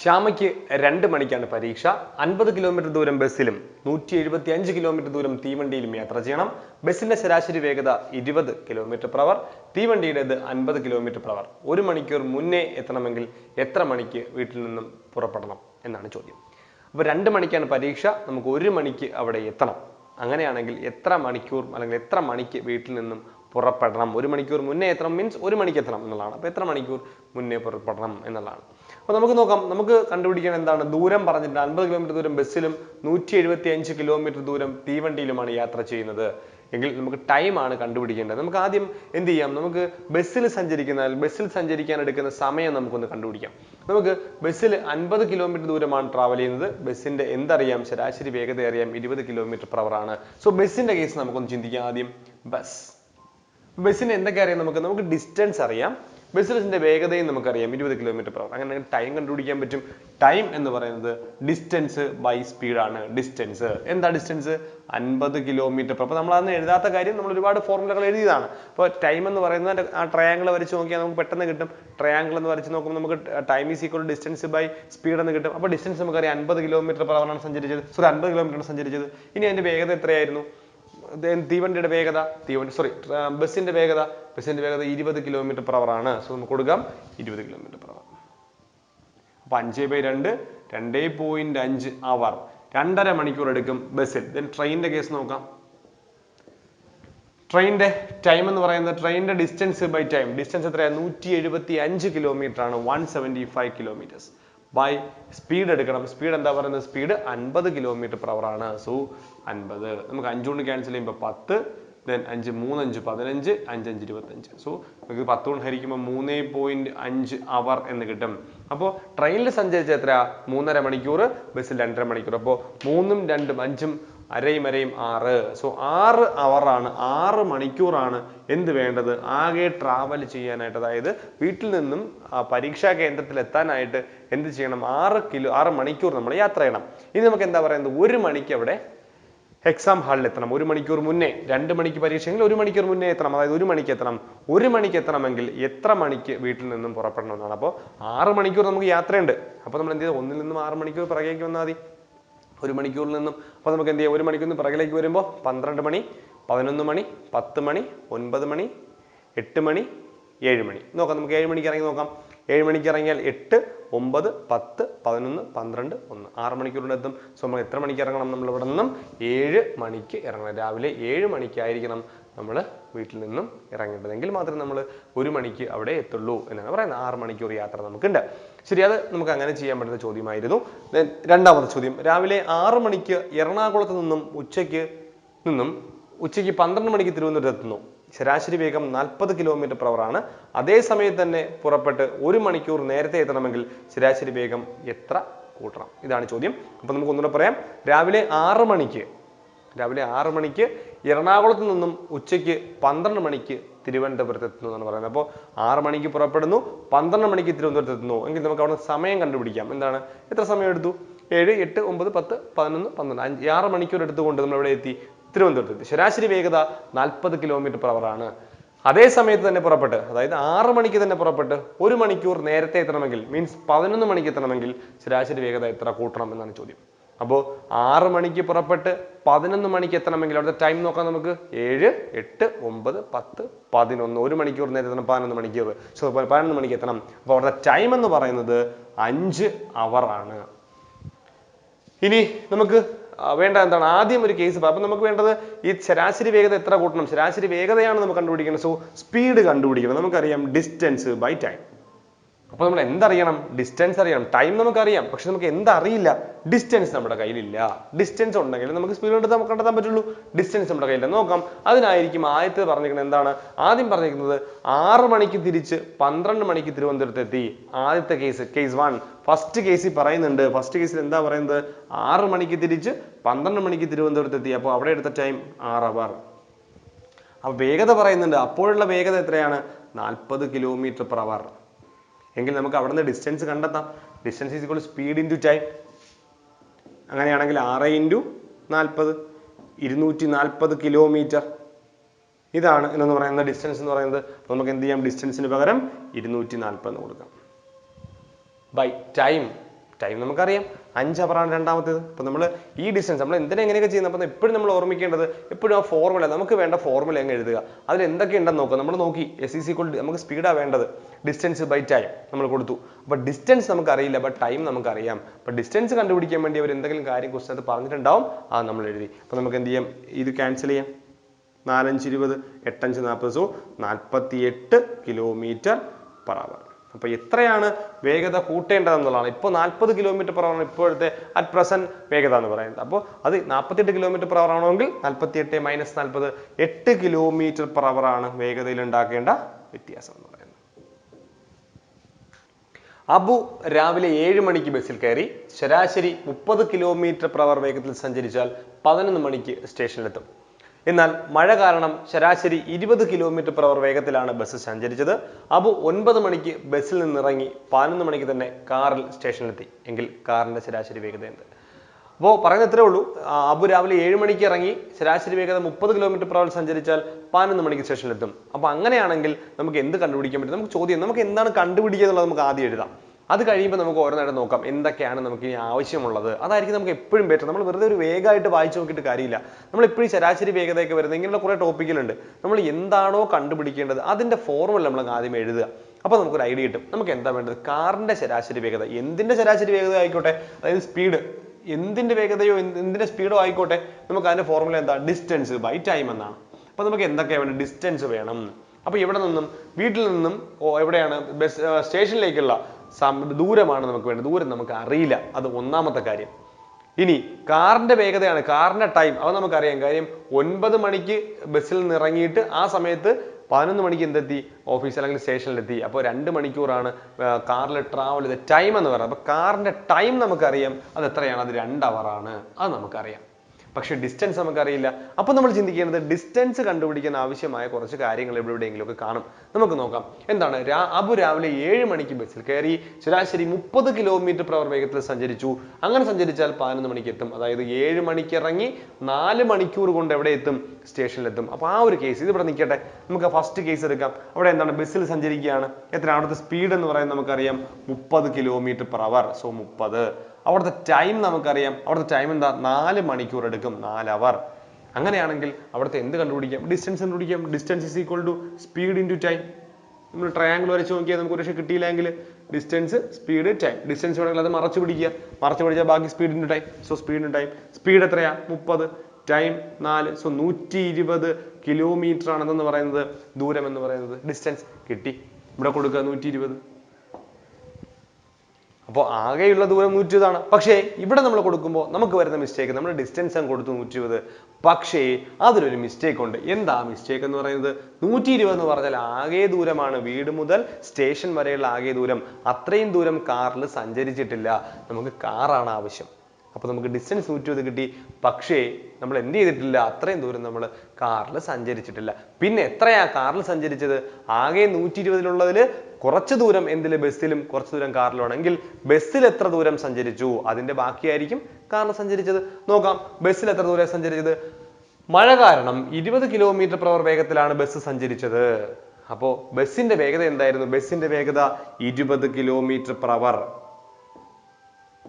ശ്യാമയ്ക്ക് രണ്ട് മണിക്കാണ് പരീക്ഷ. അൻപത് കിലോമീറ്റർ ദൂരം ബസ്സിലും നൂറ്റി എഴുപത്തി അഞ്ച് കിലോമീറ്റർ ദൂരം തീവണ്ടിയിലും യാത്ര ചെയ്യണം. ബസ്സിന്റെ ശരാശരി വേഗത ഇരുപത് കിലോമീറ്റർ പ്രവർ തീവണ്ടിയുടേത് അൻപത് കിലോമീറ്റർ പ്രവർ ഒരു മണിക്കൂർ മുന്നേ എത്തണമെങ്കിൽ എത്ര മണിക്ക് വീട്ടിൽ നിന്നും പുറപ്പെടണം എന്നാണ് ചോദ്യം. അപ്പോൾ രണ്ട് മണിക്കാണ് പരീക്ഷ. നമുക്ക് ഒരു മണിക്ക് അവിടെ എത്തണം. അങ്ങനെയാണെങ്കിൽ എത്ര മണിക്കൂർ അല്ലെങ്കിൽ എത്ര മണിക്ക് വീട്ടിൽ നിന്നും പുറപ്പെടണം? ഒരു മണിക്കൂർ മുന്നേ എത്തണം മീൻസ് ഒരു മണിക്ക് എത്തണം എന്നുള്ളതാണ്. അപ്പോൾ എത്ര മണിക്കൂർ മുന്നേ പുറപ്പെടണം എന്നുള്ളതാണ്. അപ്പോൾ നമുക്ക് നോക്കാം. നമുക്ക് കണ്ടുപിടിക്കാൻ എന്താണ്. ദൂരം പറഞ്ഞിട്ട് അൻപത് കിലോമീറ്റർ ദൂരം ബസ്സിലും നൂറ്റി എഴുപത്തി അഞ്ച് കിലോമീറ്റർ ദൂരം തീവണ്ടിയിലുമാണ് യാത്ര ചെയ്യുന്നത്. എങ്കിൽ നമുക്ക് ടൈം ആണ് കണ്ടുപിടിക്കേണ്ടത്. നമുക്ക് ആദ്യം എന്ത് ചെയ്യാം? നമുക്ക് ബസ്സിൽ സഞ്ചരിക്കുന്ന ബസ്സിൽ സഞ്ചരിക്കാൻ എടുക്കുന്ന സമയം നമുക്കൊന്ന് കണ്ടുപിടിക്കാം. നമുക്ക് ബസ്സിൽ അൻപത് കിലോമീറ്റർ ദൂരമാണ് ട്രാവൽ ചെയ്യുന്നത്. ബസ്സിന്റെ എന്തറിയാം? ശരാശരി വേഗത അറിയാം. ഇരുപത് കിലോമീറ്റർ hour ആണ്. സോ ബസ്സിന്റെ കേസ് നമുക്കൊന്ന് ചിന്തിക്കാം ആദ്യം. ബസ്. ബസ്സിന് എന്തൊക്കെ അറിയാം നമുക്ക്? നമുക്ക് ഡിസ്റ്റൻസ് അറിയാം. ബസ്സിന്റെ വേഗതയും നമുക്കറിയാം. ഇരുപത് കിലോമീറ്റർ hour. അങ്ങനെ ടൈം കണ്ടുപിടിക്കാൻ പറ്റും. ടൈം എന്ന് പറയുന്നത് ഡിസ്റ്റൻസ് ബൈ സ്പീഡാണ് ഡിസ്റ്റൻസ് എന്താ ഡിസ്റ്റൻസ് അൻപത് കിലോമീറ്റർ അപ്പോൾ നമ്മൾ അന്ന് എഴുതാത്ത കാര്യം നമ്മൾ ഒരുപാട് ഫോർമുലകൾ എഴുതിയതാണ്. അപ്പോൾ ടൈം എന്ന് പറയുന്നത് ആ ട്രയാങ്കിൾ വരച്ച് നോക്കിയാൽ നമുക്ക് പെട്ടെന്ന് കിട്ടും. ട്രയാങ്കിൾ എന്ന് വരച്ച് നോക്കുമ്പോൾ നമുക്ക് time is equal distance by speed എന്ന് കിട്ടും. അപ്പോൾ ഡിസ്റ്റൻസ് നമുക്കറിയാം അൻപത് കിലോമീറ്റർ hour ആണ് സഞ്ചരിച്ചത്. സോറി അൻപത് കിലോമീറ്റർ സഞ്ചരിച്ചത്. ഇനി അതിന്റെ വേഗത എത്രയായിരുന്നു? തീവണ്ടിയുടെ വേഗത തീവണ്ടി സോറി ബസ്സിന്റെ വേഗത ബസ്സിന്റെ വേഗത ഇരുപത് കിലോമീറ്റർ പെർ hour ആണ്. സോ നമുക്ക് കൊടുക്കാം. ഇരുപത് കിലോമീറ്റർ പെർ അവർ അപ്പൊ അഞ്ച് ബൈ രണ്ട് രണ്ടേ പോയിന്റ് അഞ്ച് അവർ രണ്ടര മണിക്കൂർ എടുക്കും ബസ്സിൽ. ദെൻ ട്രെയിനിന്റെ കേസ് നോക്കാം. ട്രെയിനിന്റെ ടൈം എന്ന് പറയുന്നത് ട്രെയിനിന്റെ ഡിസ്റ്റൻസ് ബൈ ടൈം ഡിസ്റ്റൻസ് എത്രയാണ് നൂറ്റി എഴുപത്തി അഞ്ച് കിലോമീറ്റർ ആണ്. One seventy five kilometres by speed എടുക്കണം. സ്പീഡ് എന്താ പറയുന്നത്? സ്പീഡ് അൻപത് കിലോമീറ്റർ പെർ അവർ ആണ്. സോ അൻപത്. നമുക്ക് അഞ്ചുകൊണ്ട് ക്യാൻസൽ ചെയ്യുമ്പോൾ പത്ത് ദെൻ അഞ്ച് മൂന്നഞ്ച് പതിനഞ്ച് അഞ്ചഞ്ച് ഇരുപത്തഞ്ച്. സോ നമുക്ക് പത്ത് കൊണ്ട് ഹരിക്കുമ്പോൾ മൂന്നേ പോയിന്റ് അഞ്ച് അവർ എന്ന് കിട്ടും. അപ്പോൾ ട്രെയിനിൽ സഞ്ചരിച്ച എത്ര മൂന്നര മണിക്കൂർ ബസ്സിൽ രണ്ടര മണിക്കൂർ അപ്പോൾ മൂന്നും രണ്ടും അഞ്ചും അരയും അരയും ആറ്. സോ ആറ് അവറാണ് ആറ് മണിക്കൂറാണ് എന്ത് വേണ്ടത്? ആകെ ട്രാവൽ ചെയ്യാനായിട്ട്. അതായത് വീട്ടിൽ നിന്നും ആ പരീക്ഷാ കേന്ദ്രത്തിൽ എത്താനായിട്ട് എന്ത് ചെയ്യണം? ആറ് കിലോ ആറ് മണിക്കൂർ നമ്മൾ യാത്ര ചെയ്യണം. ഇനി നമുക്ക് എന്താ പറയുന്നത്? ഒരു മണിക്ക് അവിടെ എക്സാം ഹാളിൽ എത്തണം. ഒരു മണിക്കൂർ മുന്നേ രണ്ട് മണിക്ക് പരീക്ഷയെങ്കിൽ ഒരു മണിക്കൂർ മുന്നേ എത്തണം. അതായത് ഒരു മണിക്ക് എത്തണം. ഒരു മണിക്ക് എത്തണമെങ്കിൽ എത്ര മണിക്ക് വീട്ടിൽ നിന്നും പുറപ്പെടണമെന്നാണ്. അപ്പോൾ ആറ് മണിക്കൂർ നമുക്ക് യാത്രയുണ്ട്. അപ്പോൾ നമ്മൾ എന്ത് ചെയ്യുക ഒന്നിൽ നിന്നും ആറ് മണിക്കൂർ പിറകേക്ക് വന്നാൽ മതി. ഒരു മണിക്കൂറിൽ നിന്നും. അപ്പോൾ നമുക്ക് എന്ത് ചെയ്യാം? ഒരു മണിക്കൂർ നിന്ന് പിറകിലേക്ക് വരുമ്പോൾ പന്ത്രണ്ട് മണി പതിനൊന്ന് മണി പത്ത് മണി ഒൻപത് മണി എട്ട് മണി ഏഴ് മണി. നോക്കാം നമുക്ക് ഏഴ് മണിക്ക് ഇറങ്ങി നോക്കാം. ഏഴ് മണിക്ക് ഇറങ്ങിയാൽ എട്ട് ഒമ്പത് പത്ത് പതിനൊന്ന് പന്ത്രണ്ട് ഒന്ന്. ആറ് മണിക്കൂറിന്റെ എത്തും. സോ നമ്മൾ എത്ര മണിക്ക് ഇറങ്ങണം? നമ്മൾ ഇവിടെ നിന്നും ഏഴ് മണിക്ക് ഇറങ്ങണം. രാവിലെ ഏഴ് മണിക്കായിരിക്കണം. നമ്മൾ വീട്ടിൽ നിന്നും ഇറങ്ങേണ്ടതെങ്കിൽ മാത്രമേ നമ്മൾ ഒരു മണിക്ക് അവിടെ എത്തുള്ളൂ എന്നാണ് പറയുന്നത്. ആറ് മണിക്കൂർ യാത്ര നമുക്കുണ്ട്. ശരി അത് നമുക്ക് അങ്ങനെ ചെയ്യാൻ പറ്റുന്ന ചോദ്യമായിരുന്നു. രണ്ടാമത്തെ ചോദ്യം. രാവിലെ ആറ് മണിക്ക് എറണാകുളത്ത് നിന്നും ഉച്ചയ്ക്ക് നിന്നും ഉച്ചയ്ക്ക് പന്ത്രണ്ട് മണിക്ക് തിരുവനന്തപുരത്ത് എത്തുന്നു. ശരാശരി വേഗം നാൽപ്പത് കിലോമീറ്റർ hour ആണ്. അതേ സമയത്ത് തന്നെ പുറപ്പെട്ട് ഒരു മണിക്കൂർ നേരത്തെ എത്തണമെങ്കിൽ ശരാശരി വേഗം എത്ര കൂട്ടണം? ഇതാണ് ചോദ്യം. അപ്പൊ നമുക്ക് ഒന്നുകൂടെ പറയാം. രാവിലെ ആറ് മണിക്ക് രാവിലെ ആറ് മണിക്ക് എറണാകുളത്ത് നിന്നും ഉച്ചയ്ക്ക് പന്ത്രണ്ട് മണിക്ക് തിരുവനന്തപുരത്ത് എത്തുന്നു എന്നാണ് പറയുന്നത്. അപ്പോൾ ആറ് മണിക്ക് പുറപ്പെടുന്നു പന്ത്രണ്ട് മണിക്ക് തിരുവനന്തപുരത്ത് എത്തുന്നു. എങ്കിൽ നമുക്ക് അവിടെ സമയം കണ്ടുപിടിക്കാം. എന്താണ്? എത്ര സമയം എടുത്തു? ഏഴ് എട്ട് ഒമ്പത് പത്ത് പതിനൊന്ന് പന്ത്രണ്ട്. അഞ്ച് ആറ് മണിക്കൂർ എടുത്തുകൊണ്ട് നമ്മൾ ഇവിടെ എത്തി തിരുവനന്തപുരത്ത് എത്തി. ശരാശരി വേഗത നാൽപ്പത് കിലോമീറ്റർ hour ആണ്. അതേ സമയത്ത് തന്നെ പുറപ്പെട്ട് അതായത് ആറ് മണിക്ക് തന്നെ പുറപ്പെട്ട് ഒരു മണിക്കൂർ നേരത്തെ എത്തണമെങ്കിൽ മീൻസ് പതിനൊന്ന് മണിക്ക് എത്തണമെങ്കിൽ ശരാശരി വേഗത എത്ര കൂട്ടണം എന്നാണ് ചോദ്യം. അപ്പോൾ ആറ് മണിക്ക് പുറപ്പെട്ട് പതിനൊന്ന് മണിക്ക് എത്തണമെങ്കിൽ അവിടുത്തെ ടൈം നോക്കാം നമുക്ക്. ഏഴ് എട്ട് ഒമ്പത് പത്ത് പതിനൊന്ന്. ഒരു മണിക്കൂർ നേരത്തെ എത്തണം പതിനൊന്ന് മണിക്കൂർ. സോ പതിനൊന്ന് മണിക്ക് എത്തണം. അപ്പോൾ അവിടുത്തെ ടൈം എന്ന് പറയുന്നത് അഞ്ച് ആണ്. ഇനി നമുക്ക് വേണ്ട എന്താണ്? ആദ്യം ഒരു കേസ് അപ്പൊ നമുക്ക് വേണ്ടത് ഈ ശരാശരി വേഗത എത്ര കൂട്ടണം? ശരാശരി വേഗതയാണ് നമുക്ക് കണ്ടുപിടിക്കേണ്ടത്. സോ സ്പീഡ് കണ്ടുപിടിക്കണം. നമുക്കറിയാം ഡിസ്റ്റൻസ് ബൈ ടൈം അപ്പൊ നമ്മൾ എന്തറിയണം? ഡിസ്റ്റൻസ് അറിയണം. ടൈം നമുക്കറിയാം. പക്ഷെ നമുക്ക് എന്തറിയില്ല? ഡിസ്റ്റൻസ് നമ്മുടെ കയ്യിലില്ല. ഡിസ്റ്റൻസ് ഉണ്ടെങ്കിൽ നമുക്ക് സ്പീഡ് കണ്ടെത്താൻ കണ്ടെത്താൻ പറ്റുള്ളൂ. ഡിസ്റ്റൻസ് നമ്മുടെ കയ്യിലില്ല. നോക്കാം. അതിനായിരിക്കും ആദ്യത്തെ പറഞ്ഞിരിക്കുന്നത് എന്താണ്? ആദ്യം പറഞ്ഞിരിക്കുന്നത് ആറ് മണിക്ക് തിരിച്ച് പന്ത്രണ്ട് മണിക്ക് തിരുവനന്തപുരത്ത് എത്തി. ആദ്യത്തെ കേസ് കേസ് വൺ ഫസ്റ്റ് കേസിൽ പറയുന്നുണ്ട്. ഫസ്റ്റ് കേസിൽ എന്താ പറയുന്നത്? ആറ് മണിക്ക് തിരിച്ച് പന്ത്രണ്ട് മണിക്ക് തിരുവനന്തപുരത്ത് എത്തി. അപ്പോൾ അവിടെ എടുത്ത ടൈം ആറ് അവർ അപ്പോൾ വേഗത പറയുന്നുണ്ട്. അപ്പോഴുള്ള വേഗത എത്രയാണ്? നാൽപ്പത് കിലോമീറ്റർ പെർ hour. എങ്കിൽ നമുക്ക് അവിടെ നിന്ന് ഡിസ്റ്റൻസ് കണ്ടെത്താം distance is equal speed into time അങ്ങനെയാണെങ്കിൽ ആറ് ഇന്റു നാൽപ്പത് ഇരുന്നൂറ്റി നാൽപ്പത് കിലോമീറ്റർ ഇതാണ് എന്ന് പറയുന്നത് ഡിസ്റ്റൻസ് എന്ന് പറയുന്നത്. അപ്പോൾ നമുക്ക് എന്ത് ചെയ്യാം? ഡിസ്റ്റൻസിന് പകരം ഇരുന്നൂറ്റി നാൽപ്പത് കൊടുക്കാം. ബൈ ടൈം ടൈം നമുക്കറിയാം. അഞ്ച് അവറാണ് രണ്ടാമത്തേത്. അപ്പോൾ നമ്മൾ ഈ ഡിസ്റ്റൻസ് നമ്മൾ എന്തിനാ എങ്ങനെയൊക്കെ ചെയ്യുന്നത് അപ്പം എപ്പോഴും നമ്മൾ ഓർമ്മിക്കേണ്ടത് എപ്പോഴും ആ ഫോർമുല നമുക്ക് വേണ്ട ഫോർമുല അങ്ങ് എഴുതുക. അതിൽ എന്തൊക്കെ ഉണ്ടെന്ന് നോക്കുക. നമ്മൾ നോക്കി. എസ് ഇ സി നമുക്ക് സ്പീഡാണ് വേണ്ടത്. ഡിസ്റ്റൻസ് ബൈ ടൈം നമ്മൾ കൊടുത്തു. അപ്പോൾ ഡിസ്റ്റൻസ് നമുക്കറിയില്ല ബട്ട് ടൈം നമുക്കറിയാം. അപ്പോൾ ഡിസ്റ്റൻസ് കണ്ടുപിടിക്കാൻ വേണ്ടി അവർ എന്തെങ്കിലും കാര്യം ക്വസ്റ്റൻ അത് പറഞ്ഞിട്ടുണ്ടാവും. ആ നമ്മൾ എഴുതി. അപ്പോൾ നമുക്ക് എന്ത് ചെയ്യാം? ഇത് ക്യാൻസൽ ചെയ്യാം. നാലഞ്ച് ഇരുപത് എട്ടഞ്ച് നാൽപ്പത് സോ നാൽപ്പത്തി എട്ട് കിലോമീറ്റർ പറ അപ്പോൾ എത്രയാണ് വേഗത കൂട്ടേണ്ടതെന്നുള്ളതാണ്. ഇപ്പോൾ നാൽപ്പത് കിലോമീറ്റർ പെർ ആണ് ഇപ്പോഴത്തെ അറ്റ് പ്രസന്റ് വേഗത എന്ന് പറയുന്നത്. അപ്പോൾ അത് നാൽപ്പത്തെട്ട് കിലോമീറ്റർ പെർ അവർ ആണെങ്കിൽ നാൽപ്പത്തി എട്ട് മൈനസ് നാൽപ്പത് എട്ട് കിലോമീറ്റർ പെർ അവർ ആണ് വേഗതയിൽ ഉണ്ടാക്കേണ്ട വ്യത്യാസം എന്ന് പറയുന്നത്. അബു രാവിലെ ഏഴ് മണിക്ക് ബസ്സിൽ കയറി ശരാശരി മുപ്പത് കിലോമീറ്റർ പെർ അവർ വേഗത്തിൽ സഞ്ചരിച്ചാൽ പതിനൊന്ന് മണിക്ക് സ്റ്റേഷനിലെത്തും. എന്നാൽ മഴ കാരണം ശരാശരി ഇരുപത് കിലോമീറ്റർ പെർ അവർ വേഗത്തിലാണ് ബസ് സഞ്ചരിച്ചത്. അബു ഒൻപത് മണിക്ക് ബസ്സിൽ നിന്നിറങ്ങി പതിനൊന്ന് മണിക്ക് തന്നെ കാറിൽ സ്റ്റേഷനിലെത്തി. എങ്കിൽ കാറിന്റെ ശരാശരി വേഗത എന്ത്? അപ്പോൾ പറയുന്നത് ഇത്രേ ഉള്ളൂ അബു രാവിലെ ഏഴ് മണിക്ക് ഇറങ്ങി ശരാശരി വേഗത മുപ്പത് കിലോമീറ്റർ പെർ അവർ സഞ്ചരിച്ചാൽ പതിനൊന്ന് മണിക്ക് സ്റ്റേഷനിലെത്തും. അപ്പോൾ അങ്ങനെയാണെങ്കിൽ നമുക്ക് എന്ത് കണ്ടുപിടിക്കാൻ പറ്റും? നമുക്ക് ചോദ്യം നമുക്ക് എന്താണ് കണ്ടുപിടിക്കുക എന്നുള്ളത് നമുക്ക് ആദ്യം എഴുതാം. അത് കഴിയുമ്പോൾ നമുക്ക് ഓരോന്നായിട്ട് നോക്കാം എന്തൊക്കെയാണ് നമുക്ക് ഇനി ആവശ്യമുള്ളത്. അതായിരിക്കും നമുക്ക് എപ്പോഴും ബെറ്റർ നമ്മൾ വെറുതെ ഒരു വേഗമായിട്ട് വായിച്ചു നോക്കിയിട്ട് കാര്യമില്ല. നമ്മൾ എപ്പോഴും ശരാശരി വേഗതയൊക്കെ വരുന്നത് ഇങ്ങനെയുള്ള കുറേ ടോപ്പിക്കിലുണ്ട് നമ്മൾ എന്താണോ കണ്ടുപിടിക്കേണ്ടത് അതിന്റെ ഫോർമുല നമ്മൾ ആദ്യം എഴുതുക. അപ്പോൾ നമുക്കൊരു ഐഡിയ കിട്ടും. നമുക്ക് എന്താ വേണ്ടത്? കാറിന്റെ ശരാശരി വേഗത. എന്തിന്റെ ശരാശരി വേഗത ആയിക്കോട്ടെ? അതായത് സ്പീഡ് എന്തിന്റെ വേഗതയോ എന്തിന്റെ സ്പീഡോ ആയിക്കോട്ടെ? നമുക്ക് അതിന്റെ ഫോർമുല എന്താ? ഡിസ്റ്റൻസ് ബൈ ടൈം എന്നാണ്. അപ്പോൾ നമുക്ക് എന്തൊക്കെയാണ് വേണ്ടത് ഡിസ്റ്റൻസ് വേണം. അപ്പോൾ ഇവിടെ നിന്നും? വീട്ടിൽ നിന്നും എവിടെയാണ്? ബസ് സ്റ്റേഷനിലേക്കുള്ള ദൂരമാണ് നമുക്ക് വേണ്ടത്. ദൂരം നമുക്ക് അറിയില്ല. അത് ഒന്നാമത്തെ കാര്യം. ഇനി കാറിന്റെ വേഗതയാണ് കാറിന്റെ ടൈം അത് നമുക്കറിയാം. കാര്യം ഒൻപത് മണിക്ക് ബസ്സിൽ നിന്ന് ഇറങ്ങിയിട്ട് ആ സമയത്ത് പതിനൊന്ന് മണിക്ക് എന്തെത്തി? ഓഫീസ് അല്ലെങ്കിൽ സ്റ്റേഷനിലെത്തി. അപ്പോൾ രണ്ട് മണിക്കൂറാണ് കാറിൽ ട്രാവൽ ചെയ്ത ടൈം എന്ന് പറയുന്നത്. അപ്പോൾ കാറിന്റെ ടൈം നമുക്കറിയാം. അത് എത്രയാണ്? അത് രണ്ട് ആണ്. അത് നമുക്കറിയാം. പക്ഷെ ഡിസ്റ്റൻസ് നമുക്കറിയില്ല. അപ്പോൾ നമ്മൾ ചിന്തിക്കേണ്ടത് ഡിസ്റ്റൻസ് കണ്ടുപിടിക്കാൻ ആവശ്യമായ കുറച്ച് കാര്യങ്ങൾ ഇവിടെ എവിടെയെങ്കിലും ഒക്കെ കാണും. നമുക്ക് നോക്കാം. എന്താണ്? അബു രാവിലെ ഏഴ് മണിക്ക് ബസ്സിൽ കയറി ശരാശരി മുപ്പത് കിലോമീറ്റർ പ്രവർ വേഗത്തിൽ സഞ്ചരിച്ചു. അങ്ങനെ സഞ്ചരിച്ചാൽ പതിനൊന്ന് മണിക്ക് എത്തും. അതായത് ഏഴ് മണിക്ക് ഇറങ്ങി നാല് മണിക്കൂർ കൊണ്ട് എവിടെ എത്തും? സ്റ്റേഷനിലെത്തും അപ്പോൾ ആ ഒരു കേസ് ഇതിവിടെ നിൽക്കട്ടെ. നമുക്ക് ഫസ്റ്റ് കേസ് എടുക്കാം. അവിടെ എന്താണ്? ബസ്സിൽ സഞ്ചരിക്കുകയാണ്. എത്ര അവിടുത്തെ സ്പീഡ് എന്ന് പറയുന്നത് നമുക്കറിയാം. മുപ്പത് കിലോമീറ്റർ പെർ അവർ സോ മുപ്പത്. അവിടുത്തെ ടൈം നമുക്കറിയാം. അവിടുത്തെ ടൈം എന്താ? നാല് മണിക്കൂർ എടുക്കും. നാല് അവർ അങ്ങനെയാണെങ്കിൽ അവിടുത്തെ എന്ത് കണ്ടുപിടിക്കാം? ഡിസ്റ്റൻസ് കണ്ടുപിടിക്കാം. Distance is equal to speed into time നമ്മൾ ട്രയാങ്കിൾ വരച്ച് നോക്കിയാൽ നമുക്ക് ഒരു പക്ഷേ കിട്ടിയില്ലെങ്കിൽ ഡിസ്റ്റൻസ് സ്പീഡ് ടൈം ഡിസ്റ്റൻസ് വേണമെങ്കിൽ അത് മറച്ചു പിടിക്കുക. മറച്ചു പിടിച്ചാൽ ബാക്കി speed in time so speed in time speed എത്രയാ? മുപ്പത്. ടൈം നാല്. സോ നൂറ്റി ഇരുപത് കിലോമീറ്റർ ആണെന്ന് പറയുന്നത് ദൂരം എന്ന് പറയുന്നത്. ഡിസ്റ്റൻസ് കിട്ടി. ഇവിടെ കൊടുക്കുക നൂറ്റി ഇരുപത് അപ്പോൾ ആകെയുള്ള ദൂരം നൂറ്റി ഇരുപതാണ് പക്ഷേ ഇവിടെ നമ്മൾ കൊടുക്കുമ്പോൾ നമുക്ക് വരുന്ന മിസ്റ്റേക്ക് നമ്മൾ ഡിസ്റ്റൻസ് അങ്ങ് കൊടുത്തു നൂറ്റി ഇരുപത് പക്ഷേ അതിലൊരു മിസ്റ്റേക്ക് ഉണ്ട്. എന്താ മിസ്റ്റേക്ക് എന്ന് പറയുന്നത്? നൂറ്റി ഇരുപത് എന്ന് പറഞ്ഞാൽ ആകെ ദൂരമാണ് വീട് മുതൽ സ്റ്റേഷൻ വരെയുള്ള ആകെ ദൂരം. അത്രയും ദൂരം കാറിൽ സഞ്ചരിച്ചിട്ടില്ല. നമുക്ക് കാറാണ് ആവശ്യം. അപ്പോൾ നമുക്ക് ഡിസ്റ്റൻസ് നൂറ്റി ഇരുപത് കിട്ടി. പക്ഷേ നമ്മൾ എന്ത് ചെയ്തിട്ടില്ല? അത്രയും ദൂരം നമ്മൾ കാറിൽ സഞ്ചരിച്ചിട്ടില്ല. പിന്നെ എത്രയാ കാറിൽ സഞ്ചരിച്ചത്? ആകെ നൂറ്റി ഇരുപതിലുള്ളതിൽ കുറച്ച് ദൂരം എന്തിൽ ബസ്സിലും കുറച്ച് ദൂരം കാറിലുമാണെങ്കിൽ ബസ്സിൽ എത്ര ദൂരം സഞ്ചരിച്ചു? അതിന്റെ ബാക്കിയായിരിക്കും കാറിൽ സഞ്ചരിച്ചത്. നോക്കാം. ബസ്സിൽ എത്ര ദൂരം സഞ്ചരിച്ചത്? മഴ കാരണം ഇരുപത് കിലോമീറ്റർ പ്രവർ വേഗത്തിലാണ് ബസ് സഞ്ചരിച്ചത്. അപ്പോ ബസ്സിന്റെ വേഗത എന്തായിരുന്നു? ബസ്സിന്റെ വേഗത ഇരുപത് കിലോമീറ്റർ hour.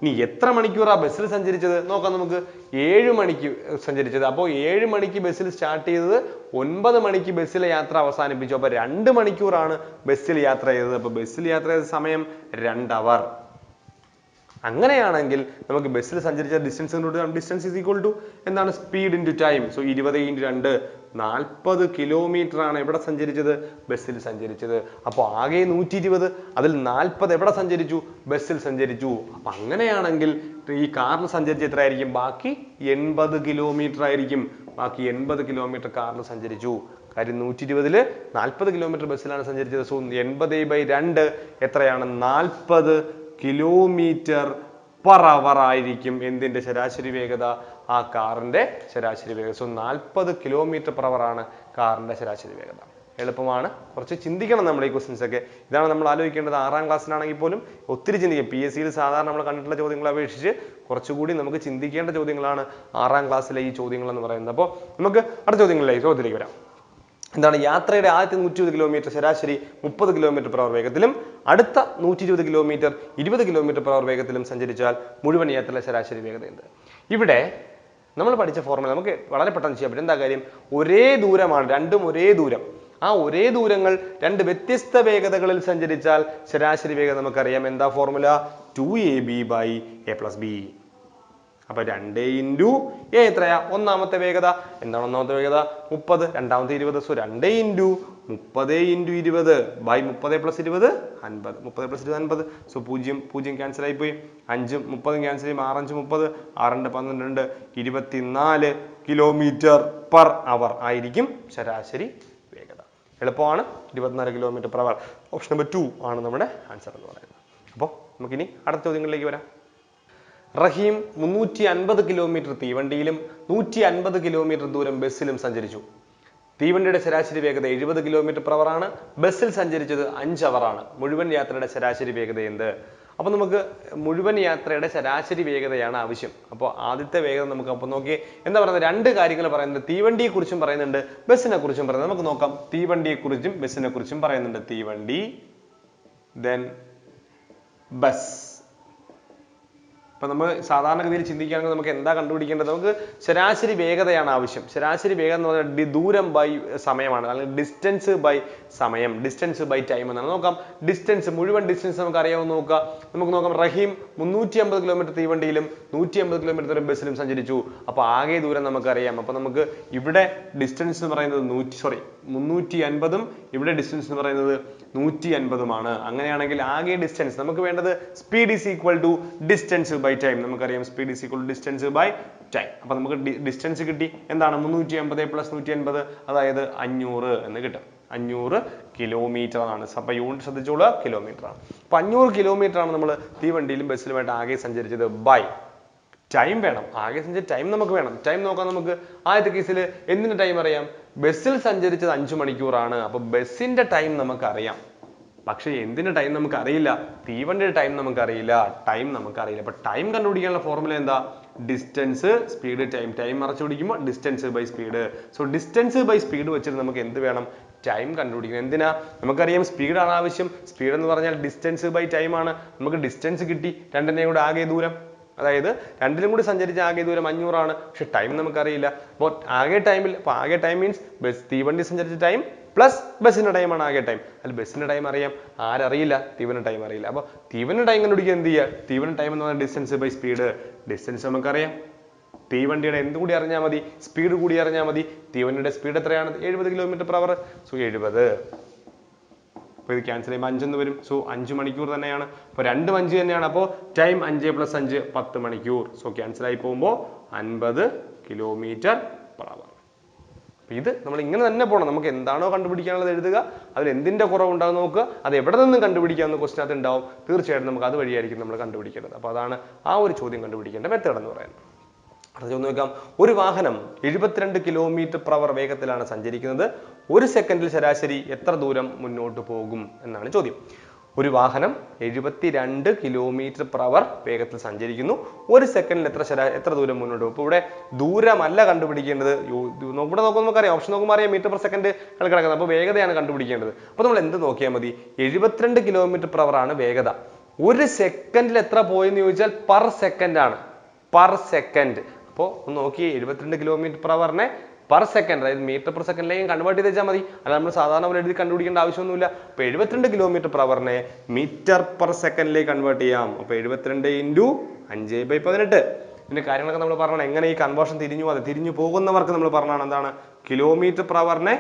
ഇനി എത്ര മണിക്കൂറാ ബസ്സിൽ സഞ്ചരിച്ചത്? നോക്കാം നമുക്ക്. ഏഴ് മണിക്ക് സഞ്ചരിച്ചത്. അപ്പോൾ ഏഴ് മണിക്ക് ബസ്സിൽ സ്റ്റാർട്ട് ചെയ്തത് ഒൻപത് മണിക്ക് ബസ്സിലെ യാത്ര അവസാനിപ്പിച്ചു. അപ്പോൾ രണ്ട് മണിക്കൂറാണ് ബസ്സിൽ യാത്ര ചെയ്തത്. അപ്പോൾ ബസ്സിൽ യാത്ര ചെയ്ത സമയം രണ്ട് അവർ. അങ്ങനെയാണെങ്കിൽ നമുക്ക് ബസ്സിൽ സഞ്ചരിച്ച distance distance is equal to എന്താണ്? സ്പീഡ് ഇന്റു ടൈം സോ ഇരുപത് ഇന്റു രണ്ട് നാൽപ്പത് കിലോമീറ്റർ ആണ് എവിടെ സഞ്ചരിച്ചത്? ബസ്സിൽ സഞ്ചരിച്ചത്. അപ്പോൾ ആകെ നൂറ്റി ഇരുപത് അതിൽ നാൽപ്പത് എവിടെ സഞ്ചരിച്ചു? ബസ്സിൽ സഞ്ചരിച്ചു. അപ്പൊ അങ്ങനെയാണെങ്കിൽ ഈ കാറിൽ സഞ്ചരിച്ച എത്രയായിരിക്കും? ബാക്കി എൺപത് കിലോമീറ്റർ ആയിരിക്കും. ബാക്കി എൺപത് കിലോമീറ്റർ കാറിൽ സഞ്ചരിച്ചു. കാര്യം നൂറ്റി ഇരുപതിൽ നാൽപ്പത് കിലോമീറ്റർ ബസ്സിലാണ് സഞ്ചരിച്ചത്. സോ എൺപത് ബൈ രണ്ട് എത്രയാണ്? നാൽപ്പത് കിലോമീറ്റർ പെർ അവർ ആയിരിക്കും എന്തിന്റെ ശരാശരി വേഗത? ആ കാറിന്റെ ശരാശരി വേഗത. സോ നാൽപ്പത് കിലോമീറ്റർ പെർ അവർ ആണ് കാറിന്റെ ശരാശരി വേഗത. എളുപ്പമാണ്. കുറച്ച് ചിന്തിക്കണം നമ്മൾ ഈ ക്വസ്റ്റ്യൻസ് ഒക്കെ. ഇതാണ് നമ്മൾ ആലോചിക്കേണ്ടത്. ആറാം ക്ലാസ്സിലാണെങ്കിൽ പോലും ഒത്തിരി ചിന്തിക്കും. പി എസ് സിയിൽ സാധാരണ നമ്മൾ കണ്ടിട്ടുള്ള ചോദ്യങ്ങളെ അപേക്ഷിച്ച് കുറച്ചുകൂടി നമുക്ക് ചിന്തിക്കേണ്ട ചോദ്യങ്ങളാണ് ആറാം ക്ലാസ്സിലെ ഈ ചോദ്യങ്ങൾ എന്ന് പറയുന്നത്. അപ്പോൾ നമുക്ക് അടുത്ത ചോദ്യങ്ങളിലേക്ക് ചോദ്യത്തിലേക്ക് വരാം. എന്താണ് യാത്രയുടെ ആദ്യത്തെ നൂറ്റി ഇരുപത് കിലോമീറ്റർ ശരാശരി മുപ്പത് കിലോമീറ്റർ per hour വേഗത്തിലും അടുത്ത നൂറ്റി ഇരുപത് കിലോമീറ്റർ ഇരുപത് കിലോമീറ്റർ per hour വേഗത്തിലും സഞ്ചരിച്ചാൽ മുഴുവൻ യാത്രയിലെ ശരാശരി വേഗത എന്ത്? ഇവിടെ നമ്മൾ പഠിച്ച ഫോർമുല നമുക്ക് വളരെ പെട്ടെന്ന് ചെയ്യാൻ പറ്റും. എന്താ കാര്യം? ഒരേ ദൂരമാണ് രണ്ടും ഒരേ ദൂരം. ആ ഒരേ ദൂരങ്ങൾ രണ്ട് വ്യത്യസ്ത വേഗതകളിൽ സഞ്ചരിച്ചാൽ ശരാശരി വേഗത നമുക്കറിയാം. എന്താ formula two A B by A plus B അപ്പൊ രണ്ട് ഇന്റു എ എത്രയാ? ഒന്നാമത്തെ വേഗത. എന്താണ് ഒന്നാമത്തെ വേഗത? മുപ്പത്. രണ്ടാമത്തെ ഇരുപത്. സോ രണ്ട് ഇന്റു മുപ്പത് ഇന്റു ഇരുപത് ബൈ മുപ്പത് പ്ലസ് ഇരുപത് അൻപത്. മുപ്പത് പ്ലസ് ഇരുപത് അൻപത്. സോ പൂജ്യം പൂജ്യം ക്യാൻസൽ ആയിപ്പോയി. പോയി അഞ്ചും മുപ്പതും ക്യാൻസൽ ചെയ്യും. ആറഞ്ച് മുപ്പത്. ആറുണ്ട് പന്ത്രണ്ട് ഇരുപത്തിനാല് കിലോമീറ്റർ പെർ അവർ ആയിരിക്കും ശരാശരി വേഗത. എളുപ്പമാണ്. ഇരുപത്തിനാല് kilometre per hour option number two ആണ് നമ്മുടെ ആൻസർ എന്ന് പറയുന്നത്. അപ്പോൾ നമുക്കിനി അടുത്ത ചോദ്യങ്ങളിലേക്ക് വരാം. റഹീം മുന്നൂറ്റി അൻപത് കിലോമീറ്റർ തീവണ്ടിയിലും നൂറ്റി അൻപത് കിലോമീറ്റർ ദൂരം ബസ്സിലും സഞ്ചരിച്ചു. തീവണ്ടിയുടെ ശരാശരി വേഗത എഴുപത് കിലോമീറ്റർ hour ആണ്. ബസ്സിൽ സഞ്ചരിച്ചത് അഞ്ച് ആണ്. മുഴുവൻ യാത്രയുടെ ശരാശരി വേഗത എന്ത്? അപ്പൊ നമുക്ക് മുഴുവൻ യാത്രയുടെ ശരാശരി വേഗതയാണ് ആവശ്യം. അപ്പോൾ ആദ്യത്തെ വേഗത നമുക്ക് അപ്പോൾ നോക്കി എന്താ പറയുന്നത്? രണ്ട് കാര്യങ്ങൾ പറയുന്നുണ്ട്. തീവണ്ടിയെ കുറിച്ചും പറയുന്നുണ്ട്. ബസ്സിനെ കുറിച്ചും പറയുന്നത് നമുക്ക് നോക്കാം. തീവണ്ടിയെ കുറിച്ചും ബസ്സിനെ കുറിച്ചും പറയുന്നുണ്ട്. തീവണ്ടി ദെൻ ബസ് ഇപ്പൊ നമ്മൾ സാധാരണഗതിയിൽ ചിന്തിക്കുകയാണെങ്കിൽ നമുക്ക് എന്താ കണ്ടുപിടിക്കേണ്ടത്? നമുക്ക് ശരാശരി വേഗതയാണ് ആവശ്യം. ശരാശരി വേഗത എന്ന് പറഞ്ഞാൽ ദൂരം ബൈ സമയമാണ്. അല്ലെങ്കിൽ ഡിസ്റ്റൻസ് ബൈ സമയം. ഡിസ്റ്റൻസ് ബൈ ടൈം എന്നാണ്. നോക്കാം. ഡിസ്റ്റൻസ് മുഴുവൻ ഡിസ്റ്റൻസ് നമുക്ക് അറിയാമെന്ന് നോക്കുക. നമുക്ക് നോക്കാം. റഹീം മുന്നൂറ്റി അമ്പത് കിലോമീറ്റർ തീവണ്ടിയിലും നൂറ്റി അമ്പത് കിലോമീറ്റർ ബസ്സിലും സഞ്ചരിച്ചു. അപ്പോൾ ആകെ ദൂരം നമുക്കറിയാം. അപ്പോൾ നമുക്ക് ഇവിടെ ഡിസ്റ്റൻസ് എന്ന് പറയുന്നത് നൂറ്റി സോറി മുന്നൂറ്റി അൻപതും ഇവിടെ ഡിസ്റ്റൻസ് എന്ന് പറയുന്നത് നൂറ്റി അൻപതുമാണ് അങ്ങനെയാണെങ്കിൽ ആകെ ഡിസ്റ്റൻസ് നമുക്ക് വേണ്ടത് speed is equal to distance by time നമുക്കറിയാം speed is equal distance by time അപ്പോൾ നമുക്ക് ഡിസ്റ്റൻസ് കിട്ടി. എന്താണ്? മുന്നൂറ്റി അമ്പത് പ്ലസ് നൂറ്റി അൻപത് അതായത് അഞ്ഞൂറ് എന്ന് കിട്ടും. അഞ്ഞൂറ് കിലോമീറ്റർ ആണ്. അപ്പൊ യൂണിറ്റ് ശ്രദ്ധിച്ചോളൂ കിലോമീറ്റർ ആണ്. അപ്പൊ അഞ്ഞൂറ് കിലോമീറ്റർ ആണ് നമ്മൾ തീവണ്ടിയിലും ബസ്സിലുമായിട്ട് ആകെ സഞ്ചരിച്ചത് ബൈ ടൈം വേണം. ആകെ സഞ്ചരിച്ച ടൈം നമുക്ക് വേണം. ടൈം നോക്കാം നമുക്ക്. ആദ്യത്തെ കേസിൽ എന്തിന്റെ ടൈം അറിയാം? ബസ്സിൽ സഞ്ചരിച്ചത് അഞ്ചു മണിക്കൂറാണ്. അപ്പൊ ബസ്സിന്റെ ടൈം നമുക്ക് അറിയാം പക്ഷെ എന്തിന്റെ ടൈം നമുക്കറിയില്ല. തീവണ്ടിയുടെ ടൈം നമുക്കറിയില്ല. ടൈം നമുക്കറിയില്ല. അപ്പൊ ടൈം കണ്ടുപിടിക്കാനുള്ള ഫോർമുല എന്താ? ഡിസ്റ്റൻസ് സ്പീഡ് ടൈം ടൈം മറച്ചു പിടിക്കുമ്പോൾ distance by speed so distance by speed വെച്ചിട്ട് നമുക്ക് എന്ത് വേണം? ടൈം കണ്ടുപിടിക്കണം. എന്തിനാ? നമുക്കറിയാം സ്പീഡാണ് ആവശ്യം. സ്പീഡ് എന്ന് പറഞ്ഞാൽ ഡിസ്റ്റൻസ് ബൈ ടൈം ആണ്. നമുക്ക് ഡിസ്റ്റൻസ് കിട്ടി. രണ്ടിനെയും കൂടെ ആകെ ദൂരം. അതായത് രണ്ടിലും കൂടി സഞ്ചരിച്ച ആകെ ദൂരം അഞ്ഞൂറാണ്. പക്ഷെ ടൈം നമുക്കറിയില്ല. അപ്പോൾ ആകെ ടൈമിൽ അപ്പോൾ ആകെ ടൈം മീൻസ് ബസ് തീവണ്ടി സഞ്ചരിച്ച ടൈം പ്ലസ് ബസ്സിന്റെ ആണ് ആകെ ടൈം അല്ല ബസ്സിന്റെ ടൈം അറിയാം. ആരറിയില്ല തീവന ടൈം അറിയില്ല. അപ്പോൾ തീവന ടൈം കണ്ടുപിടിക്കുക എന്ത് ചെയ്യുക തീവന ടൈം എന്ന് പറഞ്ഞാൽ ഡിസ്റ്റൻസ് ബൈ സ്പീഡ് ഡിസ്റ്റൻസ് നമുക്കറിയാം. തീവണ്ടിയുടെ എന്ത് കൂടി അറിഞ്ഞാൽ മതി? സ്പീഡ് കൂടി അറിഞ്ഞാൽ മതി. തീവണ്ടിയുടെ സ്പീഡ് എത്രയാണ്? എഴുപത് കിലോമീറ്റർ പെർ അവർ സോ എഴുപത്. അപ്പോൾ ഇത് ക്യാൻസൽ ചെയ്യുമ്പോൾ അഞ്ചെന്ന് വരും. സോ അഞ്ച് മണിക്കൂർ തന്നെയാണ്. അപ്പോൾ രണ്ടും അഞ്ച് തന്നെയാണ്. അപ്പോൾ ടൈം അഞ്ച് പ്ലസ് അഞ്ച് പത്ത് മണിക്കൂർ. സോ ക്യാൻസൽ ആയി പോകുമ്പോൾ അൻപത് കിലോമീറ്റർ ഇത് നമ്മൾ ഇങ്ങനെ തന്നെ പോകണം നമുക്ക് എന്താണോ കണ്ടുപിടിക്കാനുള്ളത് എഴുതുക അതിൽ എന്തിന്റെ കുറവുണ്ടാകും നോക്കുക അത് എവിടെ നിന്നും കണ്ടുപിടിക്കാമെന്ന് ക്വസ്റ്റിനകത്ത് ഉണ്ടാവും. തീർച്ചയായിട്ടും നമുക്ക് അത് വഴിയായിരിക്കും നമ്മൾ കണ്ടുപിടിക്കേണ്ടത്. അപ്പോൾ അതാണ് ആ ഒരു ചോദ്യം കണ്ടുപിടിക്കേണ്ട മെത്തേഡ് എന്ന് പറയുന്നത് അടുത്ത ചോദ്യം നോക്കാം. ഒരു വാഹനം എഴുപത്തിരണ്ട് കിലോമീറ്റർ per hour വേഗത്തിലാണ് സഞ്ചരിക്കുന്നത്. ഒരു സെക്കൻഡിൽ ശരാശരി എത്ര ദൂരം മുന്നോട്ട് പോകും എന്നാണ് ചോദ്യം. ഒരു വാഹനം എഴുപത്തിരണ്ട് കിലോമീറ്റർ per hour വേഗത്തിൽ സഞ്ചരിക്കുന്നു. ഒരു സെക്കൻഡിൽ എത്ര ശരാ എത്ര ദൂരം മുന്നോട്ട് പോകും? ഇപ്പോൾ ഇവിടെ ദൂരമല്ല കണ്ടുപിടിക്കേണ്ടത്. ഇവിടെ നോക്കുമ്പോൾ നമുക്കറിയാം. ഓപ്ഷൻ നോക്കുമ്പോൾ അറിയാം മീറ്റർ പെർ സെക്കൻഡ് കിടക്കുന്നത്. അപ്പോൾ വേഗതയാണ് കണ്ടുപിടിക്കേണ്ടത്. അപ്പോൾ നമ്മൾ എന്ത് നോക്കിയാൽ മതി? എഴുപത്തിരണ്ട് കിലോമീറ്റർ per hour ആണ് വേഗത. ഒരു സെക്കൻഡിൽ എത്ര പോയെന്ന് ചോദിച്ചാൽ പെർ സെക്കൻഡ് ആണ്. പെർ സെക്കൻഡ് അപ്പോൾ ഒന്ന് നോക്കി എഴുപത്തിരണ്ട് കിലോമീറ്റർ പെർ അവറിനെ പെർ സെക്കൻഡ് അതായത് മീറ്റർ പെർ സെക്കൻഡിലേക്ക് കൺവേർട്ട് ചെയ്ത് വെച്ചാൽ മതി. അല്ല നമ്മൾ സാധാരണ പോലെ എഴുതി കണ്ടുപിടിക്കേണ്ട ആവശ്യമൊന്നുമില്ല. അപ്പോൾ എഴുപത്തിരണ്ട് കിലോമീറ്റർ പെർ അവറിനെ മീറ്റർ പെർ സെക്കൻഡിലേക്ക് കൺവേർട്ട് ചെയ്യാം. അപ്പോൾ എഴുപത്തിരണ്ട് ഇന്റു അഞ്ച് ബൈ പതിനെട്ട്. ഇതിന്റെ കാര്യങ്ങളൊക്കെ നമ്മൾ പറഞ്ഞാണ് എങ്ങനെ ഈ കൺവേർഷൻ തിരിഞ്ഞു അത് തിരിഞ്ഞു പോകുന്നവർക്ക് നമ്മൾ പറഞ്ഞാണ് എന്താണ്? കിലോമീറ്റർ പെർ അവറിനെ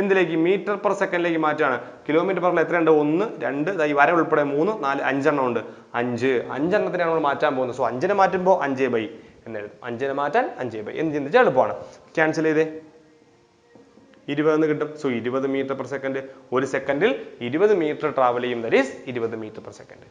എന്തിലേക്ക്? മീറ്റർ പെർ സെക്കൻഡിലേക്ക് മാറ്റാണ് കിലോമീറ്റർ പെർ എത്രയുണ്ട്? ഒന്ന് രണ്ട് ഈ വര ഉൾപ്പെടെ മൂന്ന് നാല് അഞ്ചെണ്ണം ഉണ്ട്. അഞ്ച് അഞ്ചെണ്ണത്തിനാണ് നമ്മൾ മാറ്റാൻ പോകുന്നത്. സോ അഞ്ചിനെ മാറ്റുമ്പോൾ അഞ്ചേ ബൈ എന്നെഴുതും അഞ്ചിനെ മാറ്റാൻ അഞ്ചേ ബൈ എന്ന് ചിന്തിച്ചാൽ എളുപ്പമാണ്. ക്യാൻസൽ ചെയ്തേ. ഇരുപത് എന്ന് കിട്ടും. സോ ഇരുപത് മീറ്റർ പെർ സെക്കൻഡ് ഒരു സെക്കൻഡിൽ ഇരുപത് മീറ്റർ ട്രാവൽ ചെയ്യും. ദറ്റ് ഈസ് ഇരുപത് മീറ്റർ പെർ സെക്കൻഡ്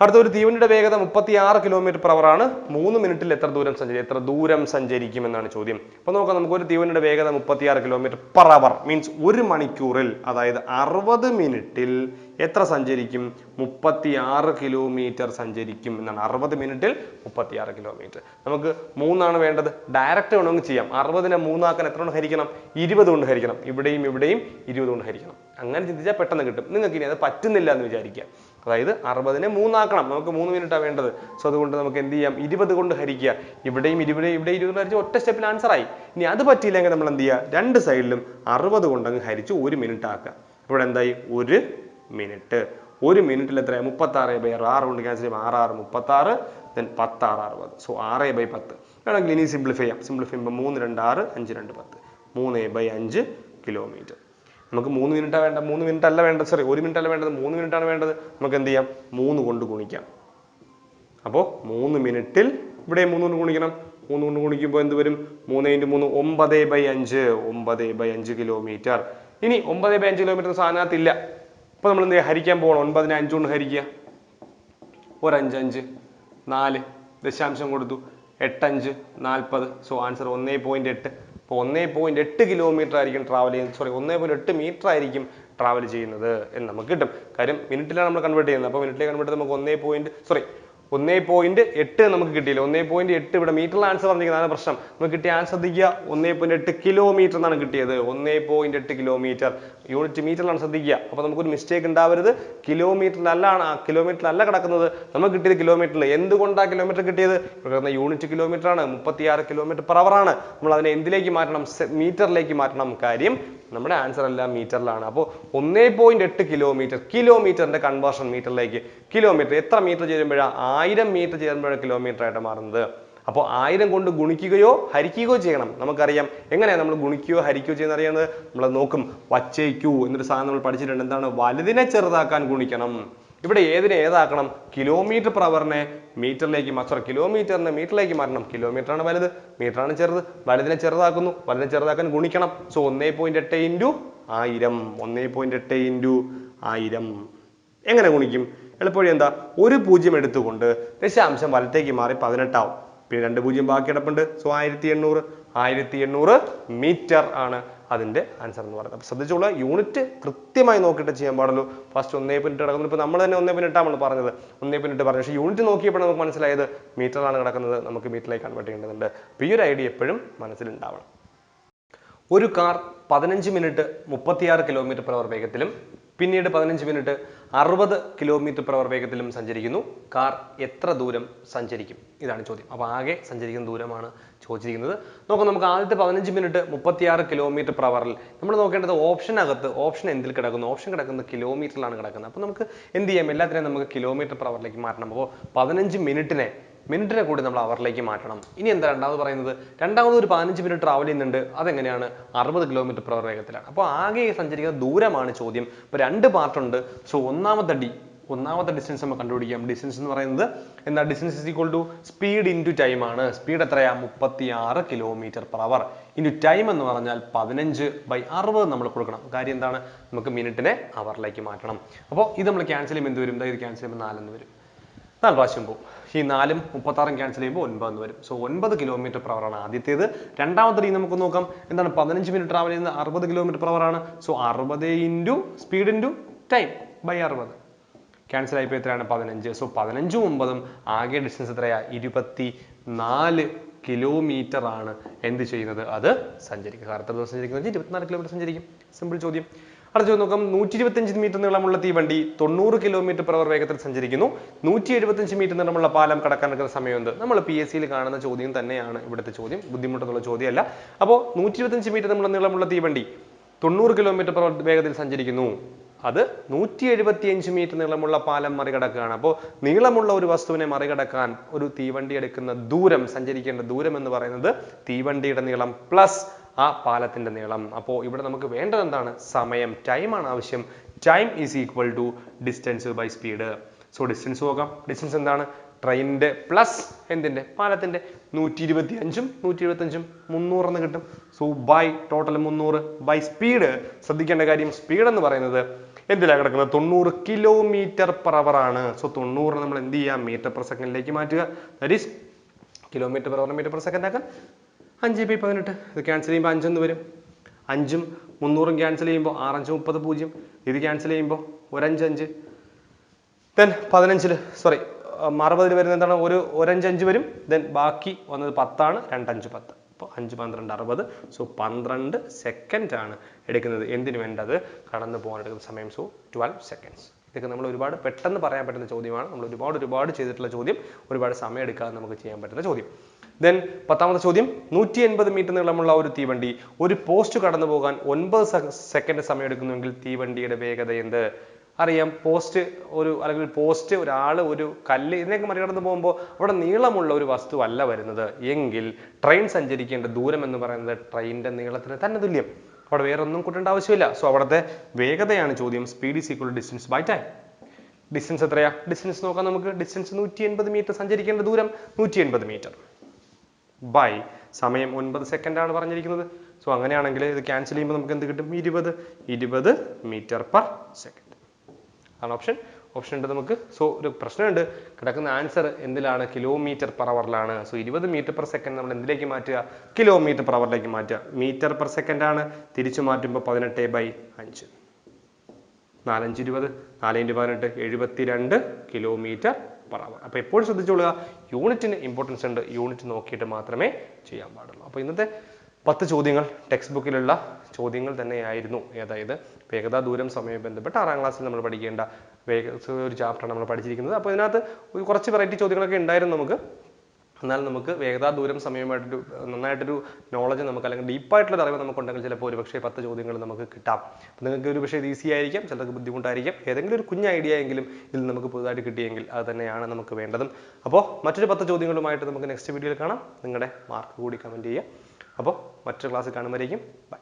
അടുത്ത ഒരു തീവണ്ടിയുടെ വേഗത മുപ്പത്തി ആറ് കിലോമീറ്റർ പെർ ആണ്. മൂന്ന് മിനിറ്റിൽ എത്ര ദൂരം സഞ്ചരി എത്ര ദൂരം സഞ്ചരിക്കും എന്നാണ് ചോദ്യം. അപ്പൊ നോക്കാം നമുക്ക് ഒരു തീവണ്ടിയുടെ വേഗത മുപ്പത്തി ആറ് കിലോമീറ്റർ പെർ അവർ മീൻസ് ഒരു മണിക്കൂറിൽ അതായത് അറുപത് മിനിറ്റിൽ എത്ര സഞ്ചരിക്കും? മുപ്പത്തി ആറ് കിലോമീറ്റർ സഞ്ചരിക്കും എന്നാണ്. അറുപത് മിനിറ്റിൽ മുപ്പത്തി ആറ് കിലോമീറ്റർ. നമുക്ക് മൂന്നാണ് വേണ്ടത്. ഡയറക്റ്റ് വേണമെങ്കിൽ ചെയ്യാം. അറുപതിനെ മൂന്നാക്കാൻ എത്ര കൊണ്ട് ഹരിക്കണം? ഇരുപത് കൊണ്ട് ഹരിക്കണം. ഇവിടെയും ഇവിടെയും ഇരുപത് കൊണ്ട് ഹരിക്കണം. അങ്ങനെ ചിന്തിച്ചാൽ പെട്ടെന്ന് കിട്ടും. നിങ്ങൾക്ക് ഇനി അത് പറ്റുന്നില്ല എന്ന് വിചാരിക്കുക. അതായത് അറുപതിനെ മൂന്നാക്കണം. നമുക്ക് മൂന്ന് മിനിറ്റാണ് വേണ്ടത്. സോ അതുകൊണ്ട് നമുക്ക് എന്ത് ചെയ്യാം? ഇരുപത് കൊണ്ട് ഹരിക്കുക. ഇവിടെയും ഇരുപത് ഇവിടെ ഇരുപത് ഹരിച്ച് ഒറ്റ സ്റ്റെപ്പിൽ ആൻസർ ആയി. ഇനി അത് പറ്റിയില്ലെങ്കിൽ നമ്മൾ എന്ത് ചെയ്യുക? രണ്ട് സൈഡിലും അറുപത് കൊണ്ടങ്ങ് ഹരിച്ച് ഒരു മിനിറ്റ് ആക്കുക. ഇവിടെ എന്തായി? ഒരു മിനിറ്റ്. ഒരു മിനിറ്റിൽ എത്ര മുപ്പത്താറ് ബൈ ആറ് കൊണ്ട് ക്യാൻസൽ ചെയ്യുമ്പോൾ ആറ് ആറ് മുപ്പത്തി ആറ് ദെൻ ആറ് അറുപത്. സോ ആറ് ബൈ പത്ത്. വേണമെങ്കിൽ ഇനി സിംപ്ലിഫൈ ചെയ്യാം. സിംപ്ലിഫൈ ചെയ്യുമ്പോൾ മൂന്ന് രണ്ട് ആറ് അഞ്ച് രണ്ട് പത്ത്. മൂന്ന് ബൈ അഞ്ച് കിലോമീറ്റർ നമുക്ക് മൂന്ന് മിനിറ്റാണ് വേണ്ട. മൂന്ന് മിനിറ്റ് അല്ല വേണ്ടത്. സോറി ഒരു മിനിറ്റ് അല്ല വേണ്ടത്. മൂന്ന് മിനിറ്റ് ആണ് വേണ്ടത്. നമുക്ക് എന്ത് ചെയ്യാം? മൂന്ന് കൊണ്ട് ഗുണിക്കാം. അപ്പോൾ മൂന്ന് മിനിറ്റിൽ ഇവിടെ മൂന്ന് കൊണ്ട് ഗുണിക്കണം. മൂന്ന് കൊണ്ട് ഗുണിക്കുമ്പോൾ എന്ത് വരും? മൂന്ന് ഇന്റു മൂന്ന് ഒമ്പത് ബൈ അഞ്ച്. ഒമ്പത് ബൈ അഞ്ച് കിലോമീറ്റർ ഇനി ഒമ്പത് ബൈ അഞ്ച് കിലോമീറ്റർ സാധനത്തില്ല അപ്പോൾ നമ്മൾ എന്ത് ഹരിക്കാൻ പോകണം. ഒൻപതിനെ അഞ്ചുകൊണ്ട് ഹരിക്കുക. ഒരു അഞ്ച് നാല്. ദശാംശം കൊടുത്തു. എട്ടഞ്ച്. നാൽപ്പത്. സോ ആൻസർ ഒന്നേ പോയിന്റ് എട്ട്. അപ്പോൾ ഒന്നേ പോയിന്റ് എട്ട് കിലോമീറ്റർ ആയിരിക്കും ട്രാവൽ ചെയ്യുന്നത്. സോറി ഒന്നേ പോയിന്റ് എട്ട് മീറ്റർ ആയിരിക്കും ട്രാവൽ ചെയ്യുന്നത് എന്ന് നമുക്ക് കിട്ടും. കാര്യം മിനിറ്റിലാണ് നമ്മൾ കൺവേർട്ട് ചെയ്യുന്നത്. അപ്പോൾ മിനിറ്റിലേക്ക് കൺവേർട്ട് നമുക്ക് ഒന്നേ പോയിന്റ് സോറി ഒന്നേ പോയിന്റ് എട്ട് നമുക്ക് കിട്ടിയില്ല. ഒന്നേ പോയിന്റ് എട്ട് ഇവിടെ മീറ്ററിൽ ആൻസർ പറഞ്ഞിരിക്കുന്നതാണ് പ്രശ്നം. നമുക്ക് കിട്ടിയ ആൻസർ ശ്രദ്ധിക്കുക ഒന്നേ പോയിന്റ് എട്ട് കിലോമീറ്റർ എന്നാണ് കിട്ടിയത്. ഒന്നേ പോയിന്റ് എട്ട് കിലോമീറ്റർ യൂണിറ്റ് മീറ്ററിലാണ് ശ്രദ്ധിക്കുക അപ്പോൾ നമുക്കൊരു മിസ്റ്റേക്ക് ഉണ്ടാവരുത്. കിലോമീറ്ററിലല്ലാണ് കിലോമീറ്ററിലല്ല കിടക്കുന്നത്. നമുക്ക് കിട്ടിയത് കിലോമീറ്ററിൽ എന്തുകൊണ്ടാണ് കിലോമീറ്റർ കിട്ടിയത്? കിടക്കുന്ന യൂണിറ്റ് കിലോമീറ്റർ ആണ്. മുപ്പത്തിയാറ് കിലോമീറ്റർ പെർ ആണ്. നമ്മൾ അതിനെ എന്തിലേക്ക് മാറ്റണം? മീറ്ററിലേക്ക് മാറ്റണം. കാര്യം നമ്മുടെ ആൻസർ എല്ലാം മീറ്ററിലാണ് അപ്പോൾ ഒന്നേ പോയിന്റ് എട്ട് കിലോമീറ്റർ കിലോമീറ്ററിന്റെ കൺവേർഷൻ മീറ്ററിലേക്ക് കിലോമീറ്റർ എത്ര മീറ്റർ ചേരുമ്പോഴാണ് ആയിരം മീറ്റർ ചേരുമ്പോഴാണ് കിലോമീറ്റർ ആയിട്ട് മാറുന്നത്. അപ്പോൾ ആയിരം കൊണ്ട് ഗുണിക്കുകയോ ഹരിക്കുകയോ ചെയ്യണം. നമുക്കറിയാം എങ്ങനെയാണ് നമ്മൾ ഗുണിക്കുകയോ ഹരിക്കുകയോ ചെയ്യുന്ന അറിയുന്നത് നമ്മൾ നോക്കും വച്ചേക്കൂ എന്നൊരു സാധനം നമ്മൾ പഠിച്ചിട്ടുണ്ട്. എന്താണ്? വലുതിനെ ചെറുതാക്കാൻ ഗുണിക്കണം. ഇവിടെ ഏതിനെ ഏതാക്കണം? കിലോമീറ്റർ പെർ അവറിനെ മീറ്ററിലേക്ക് സോറി കിലോമീറ്ററിനെ മീറ്ററിലേക്ക് മാറ്റണം. കിലോമീറ്ററാണ് വലുത് മീറ്ററാണ് ചെറുത്. വലുതിനെ ചെറുതാക്കുന്നു. വലുതിനെ ചെറുതാക്കാൻ ഗുണിക്കണം. സോ ഒന്നേ പോയിന്റ് എട്ട് ഇന്റു ആയിരം. ഒന്നേ പോയിന്റ് എട്ട് ഇന്റു ആയിരം. എങ്ങനെ ഗുണിക്കും? എളുപ്പവഴി എന്താ? ഒരു പൂജ്യം എടുത്തുകൊണ്ട് ദശാംശം വലത്തേക്ക് മാറി പതിനെട്ടാവും. പിന്നെ രണ്ട് പൂജ്യം ബാക്കി കിടപ്പുണ്ട്. സോ ആയിരത്തി എണ്ണൂറ്. ആയിരത്തി എണ്ണൂറ് മീറ്റർ ആണ്. അതിന്റെ ആൻസർ എന്ന് പറയുന്നത്. അപ്പോൾ ശ്രദ്ധിച്ചോളൂ യൂണിറ്റ് കൃത്യമായി നോക്കിയിട്ട് ചെയ്യാൻ പാടുള്ളൂ. ഫസ്റ്റ് ഒന്നേ പിന്നിട്ട് കിടക്കുന്നത് ഇപ്പോൾ നമ്മൾ തന്നെ ഒന്നേ പിന്നിട്ടാണ് പറഞ്ഞത്. ഒന്നേ പിന്നിട്ട് പറഞ്ഞു. പക്ഷേ യൂണിറ്റ് നോക്കിയപ്പോൾ നമുക്ക് മനസ്സിലായത് മീറ്ററാണ് കിടക്കുന്നത്. നമുക്ക് മീറ്ററിലേക്ക് കൺവേർട്ട് ചെയ്യേണ്ടതുണ്ട്. അപ്പോൾ ഈ ഒരു ഐഡിയ എപ്പോഴും മനസ്സിലുണ്ടാവണം. ഒരു കാർ പതിനഞ്ച് മിനിറ്റ് മുപ്പത്തിയാറ് കിലോമീറ്റർ പെർ അവർ വേഗത്തിലും പിന്നീട് പതിനഞ്ച് മിനിറ്റ് അറുപത് കിലോമീറ്റർ പ്രവർ വേഗത്തിലും സഞ്ചരിക്കുന്നു. കാർ എത്ര ദൂരം സഞ്ചരിക്കും? ഇതാണ് ചോദ്യം. അപ്പോൾ ആകെ സഞ്ചരിക്കുന്ന ദൂരമാണ് ചോദിച്ചിരിക്കുന്നത്. നോക്കാം നമുക്ക് ആദ്യത്തെ പതിനഞ്ച് മിനിറ്റ് മുപ്പത്തിയാറ് കിലോമീറ്റർ പ്രവറിൽ നമ്മൾ നോക്കേണ്ടത് ഓപ്ഷനകത്ത് ഓപ്ഷൻ എന്തിൽ കിടക്കുന്നു? ഓപ്ഷൻ കിടക്കുന്ന കിലോമീറ്ററിലാണ് കിടക്കുന്നത്. അപ്പോൾ നമുക്ക് എന്ത് ചെയ്യാം? എല്ലാത്തിനെയും നമുക്ക് കിലോമീറ്റർ പ്രവറിലേക്ക് മാറ്റണം. അപ്പോൾ പതിനഞ്ച് മിനിറ്റിനെ മിനിറ്റിനെ കൂടി നമ്മൾ അവറിലേക്ക് മാറ്റണം. ഇനി എന്താ രണ്ടാമത് പറയുന്നത്? രണ്ടാമത് ഒരു പതിനഞ്ച് മിനിറ്റ് ട്രാവൽ ചെയ്യുന്നുണ്ട്. അതെങ്ങനെയാണ്? അറുപത് കിലോമീറ്റർ പ്രവർ വേഗത്തിലാണ്. അപ്പോൾ ആകെ സഞ്ചരിക്കുന്ന ദൂരമാണ് ചോദ്യം. ഇപ്പോൾ രണ്ട് പാർട്ടുണ്ട് സോ ഒന്നാമത്തെ ഡി ഒന്നാമത്തെ ഡിസ്റ്റൻസ് നമ്മൾ കണ്ടുപിടിക്കാം. ഡിസ്റ്റൻസ് എന്ന് പറയുന്നത് എന്താ? Distance is equal to speed into time ആണ്. സ്പീഡ് എത്രയാ? മുപ്പത്തി ആറ് kilometre per hour into time എന്ന് പറഞ്ഞാൽ പതിനഞ്ച് ബൈ അറുപത് നമ്മൾ കൊടുക്കണം. കാര്യം എന്താണ്? നമുക്ക് മിനിറ്റിനെ അവറിലേക്ക് മാറ്റണം. അപ്പോൾ ഇത് നമ്മൾ ക്യാൻസൽ ചെയ്യുമ്പോൾ എന്ത് വരും? ഇത് ക്യാൻസൽ ചെയ്യുമ്പോൾ നാലെന്ന് വരും. നാല് പ്രാവശ്യം പോകും. ഈ നാലും മുപ്പത്താറും ക്യാൻസൽ ചെയ്യുമ്പോൾ ഒൻപതെന്ന് വരും. സോ ഒൻപത് കിലോമീറ്റർ hour ആണ് ആദ്യത്തേത്. രണ്ടാമത്തെ രീതി നമുക്ക് നോക്കാം. എന്താണ്? പതിനഞ്ച് മിനിറ്റ് ട്രാവൽ ചെയ്യുന്നത് അറുപത് കിലോമീറ്റർ hour ആണ്. സോ അറുപത് into speed into time by അറുപത്. ക്യാൻസൽ ആയിപ്പോൾ എത്രയാണ്? പതിനഞ്ച്. സോ പതിനഞ്ചും ഒമ്പതും ആകെ ഡിസ്റ്റൻസ് എത്രയാ? ഇരുപത്തി നാല് കിലോമീറ്റർ ആണ്. എന്ത് ചെയ്യുന്നത്? അത് സഞ്ചരിക്കുക. എത്ര ദിവസം സഞ്ചരിക്കുന്നത് ഇരുപത്തിനാല് കിലോമീറ്റർ സഞ്ചരിക്കും. സിമ്പിൾ ചോദ്യം. അടുത്ത നോക്കാം നൂറ്റി ഇരുപത്തഞ്ച് മീറ്റർ നീളമുള്ള തീവണ്ടി തൊണ്ണൂറ് കിലോമീറ്റർ per hour വേഗത്തിൽ സഞ്ചരിക്കുന്നു. നൂറ്റി എഴുപത്തഞ്ച് മീറ്റർ നീളമുള്ള പാലം കടക്കാൻ എടുക്കുന്ന സമയം നമ്മൾ പി എസ് സിയിൽ കാണുന്ന ചോദ്യം തന്നെയാണ് ഇവിടുത്തെ ചോദ്യം. ബുദ്ധിമുട്ടുള്ള ചോദ്യമല്ല. അപ്പോൾ നൂറ്റി ഇരുപത്തഞ്ച് മീറ്റർ നമ്മൾ നീളമുള്ള തീവണ്ടി തൊണ്ണൂറ് കിലോമീറ്റർ hour വേഗത്തിൽ സഞ്ചരിക്കുന്നു. അത് നൂറ്റി എഴുപത്തിയഞ്ച് മീറ്റർ നീളമുള്ള പാലം മറികടക്കുകയാണ്. അപ്പോൾ നീളമുള്ള ഒരു വസ്തുവിനെ മറികടക്കാൻ ഒരു തീവണ്ടി എടുക്കുന്ന ദൂരം സഞ്ചരിക്കേണ്ട ദൂരം എന്ന് പറയുന്നത് തീവണ്ടിയുടെ നീളം പ്ലസ് ആ പാലത്തിന്റെ നീളം. അപ്പോൾ ഇവിടെ നമുക്ക് വേണ്ടത് എന്താണ്? സമയം. ടൈം ആണ് ആവശ്യം. Time is equal to distance by speed so distance നോക്കാം. ഡിസ്റ്റൻസ് എന്താണ്? ട്രെയിനിന്റെ പ്ലസ് എന്തിന്റെ? പാലത്തിന്റെ. നൂറ്റി ഇരുപത്തി അഞ്ചും നൂറ്റി ഇരുപത്തി അഞ്ചും മുന്നൂറെന്ന് കിട്ടും. സോ ബൈ ടോട്ടൽ മുന്നൂറ് ബൈ സ്പീഡ് ശ്രദ്ധിക്കേണ്ട കാര്യം സ്പീഡ് എന്ന് പറയുന്നത് എന്തിലാണ് കിടക്കുന്നത്? തൊണ്ണൂറ് കിലോമീറ്റർ പെർ അവർ ആണ്. സോ തൊണ്ണൂറ് നമ്മൾ എന്ത് ചെയ്യാം? മീറ്റർ പെർ സെക്കൻഡിലേക്ക് മാറ്റുക. That is kilometre per hour metre per second ആക്കാൻ അഞ്ച് ബൈ പതിനെട്ട്. ഇത് ക്യാൻസൽ ചെയ്യുമ്പോൾ അഞ്ചെന്ന് വരും. അഞ്ചും മുന്നൂറും ക്യാൻസൽ ചെയ്യുമ്പോൾ ആറഞ്ച് മുപ്പത് പൂജ്യം. ഇത് ക്യാൻസൽ ചെയ്യുമ്പോൾ ഒരഞ്ച് അഞ്ച്. ദെൻ പതിനഞ്ചിൽ സോറി അറുപതിൽ വരുന്ന എന്താണ്? ഒരു ഒരഞ്ച് അഞ്ച് വരും. ദെൻ ബാക്കി വന്നത് പത്താണ്. രണ്ടഞ്ച് പത്ത്. അപ്പോൾ അഞ്ച് പന്ത്രണ്ട് അറുപത്. സോ പന്ത്രണ്ട് സെക്കൻഡ് ആണ് എടുക്കുന്നത്. എന്തിനു വേണ്ടത്? കടന്നു പോകാൻ എടുക്കുന്ന സമയം. സോ ട്വൽവ് സെക്കൻഡ്സ് ഇതൊക്കെ നമ്മൾ ഒരുപാട് പെട്ടെന്ന് പറയാൻ പറ്റുന്ന ചോദ്യമാണ്. നമ്മൾ ഒരുപാട് ഒരുപാട് ചെയ്തിട്ടുള്ള ചോദ്യം. ഒരുപാട് സമയം എടുക്കാതെ നമുക്ക് ചെയ്യാൻ പറ്റുന്ന ചോദ്യം. ദെൻ പത്താമത്തെ ചോദ്യം നൂറ്റി എൺപത് മീറ്റർ നീളമുള്ള ഒരു തീവണ്ടി ഒരു പോസ്റ്റ് കടന്നു പോകാൻ ഒൻപത് സെക്കൻഡ് സമയമെടുക്കുന്നുവെങ്കിൽ തീവണ്ടിയുടെ വേഗത എന്ത്? അറിയാം പോസ്റ്റ് ഒരു അല്ലെങ്കിൽ പോസ്റ്റ് ഒരാൾ ഒരു കല്ല് ഇതിനൊക്കെ മറികടന്ന് പോകുമ്പോൾ അവിടെ നീളമുള്ള ഒരു വസ്തു അല്ല വരുന്നത്. എങ്കിൽ ട്രെയിൻ സഞ്ചരിക്കേണ്ട ദൂരം എന്ന് പറയുന്നത് ട്രെയിനിന്റെ നീളത്തിന് തന്നെ തുല്യം. അവിടെ വേറെ ഒന്നും കൂട്ടേണ്ട ആവശ്യമില്ല. സോ അവിടുത്തെ വേഗതയാണ് ചോദ്യം. Speed is equal distance by time distance എത്രയാ? ഡിസ്റ്റൻസ് നോക്കാം നമുക്ക്. ഡിസ്റ്റൻസ് നൂറ്റി എൺപത് മീറ്റർ സഞ്ചരിക്കേണ്ട ദൂരം നൂറ്റി എൺപത് മീറ്റർ ബൈ സമയം ഒൻപത് ആണ് പറഞ്ഞിരിക്കുന്നത്. സോ അങ്ങനെയാണെങ്കിൽ ഇത് ക്യാൻസൽ ചെയ്യുമ്പോൾ നമുക്ക് എന്ത് കിട്ടും? ഇരുപത്. ഇരുപത് മീറ്റർ പെർ സെക്കൻഡ് ആണ് ഓപ്ഷൻ ഓപ്ഷൻ ഉണ്ട് നമുക്ക്. സോ ഒരു പ്രശ്നമുണ്ട്. കിടക്കുന്ന ആൻസർ എന്തിലാണ്? കിലോമീറ്റർ പെർ അവറിലാണ് സോ ഇരുപത് മീറ്റർ പെർ സെക്കൻഡ് നമ്മൾ എന്തിലേക്ക് മാറ്റുക? കിലോമീറ്റർ പെർ അവറിലേക്ക് മാറ്റുക. മീറ്റർ പെർ സെക്കൻഡ് ആണ്. തിരിച്ചു മാറ്റുമ്പോൾ പതിനെട്ട് ബൈ അഞ്ച്. നാലഞ്ച് ഇരുപത്. നാല് ഇന്റു പതിനെട്ട് എഴുപത്തിരണ്ട് കിലോമീറ്റർ അവർ അപ്പോൾ എപ്പോഴും ശ്രദ്ധിച്ചോളുക യൂണിറ്റിന് ഇമ്പോർട്ടൻസ് ഉണ്ട്. യൂണിറ്റ് നോക്കിയിട്ട് മാത്രമേ ചെയ്യാൻ പാടുള്ളൂ. അപ്പോൾ ഇന്നത്തെ പത്ത് ചോദ്യങ്ങൾ ടെക്സ്റ്റ് ബുക്കിലുള്ള ചോദ്യങ്ങൾ തന്നെയായിരുന്നു. അതായത് വേഗത ദൂരം സമയം ബന്ധപ്പെട്ട് ആറാം ക്ലാസ്സിൽ നമ്മൾ പഠിക്കേണ്ട വേഗ ഒരു ചാപ്റ്ററാണ് നമ്മൾ പഠിച്ചിരിക്കുന്നത്. അപ്പോൾ ഇതിനകത്ത് കുറച്ച് വെറൈറ്റി ചോദ്യങ്ങളൊക്കെ ഉണ്ടായിരുന്നു നമുക്ക്. എന്നാൽ നമുക്ക് വേഗതാ ദൂരം സമയമായിട്ടൊരു നന്നായിട്ടൊരു നോളജ് നമുക്ക് അല്ലെങ്കിൽ ഡീപ്പായിട്ടുള്ള അറിവ് നമുക്കുണ്ടെങ്കിൽ ചിലപ്പോൾ ഒരു പക്ഷേ പത്ത് ചോദ്യങ്ങൾ നമുക്ക് കിട്ടാം. നിങ്ങൾക്ക് ഒരു പക്ഷേ ഇത് ഈസി ആയിരിക്കും ചിലർക്ക് ബുദ്ധിമുട്ടായിരിക്കും. ഏതെങ്കിലും ഒരു കുഞ്ഞ് ഐഡിയ എങ്കിലും ഇതിൽ നമുക്ക് പുതുതായിട്ട് കിട്ടിയെങ്കിൽ അത് തന്നെയാണ് നമുക്ക് വേണ്ടതും. അപ്പോൾ മറ്റൊരു പത്ത് ചോദ്യങ്ങളുമായിട്ട് നമുക്ക് നെക്സ്റ്റ് വീഡിയോയിൽ കാണാം. നിങ്ങളുടെ മാർക്ക് കൂടി കമന്റ് ചെയ്യുക. അപ്പോൾ മറ്റൊരു ക്ലാസ്സിൽ കാണുമ്പോഴേക്കും ബൈ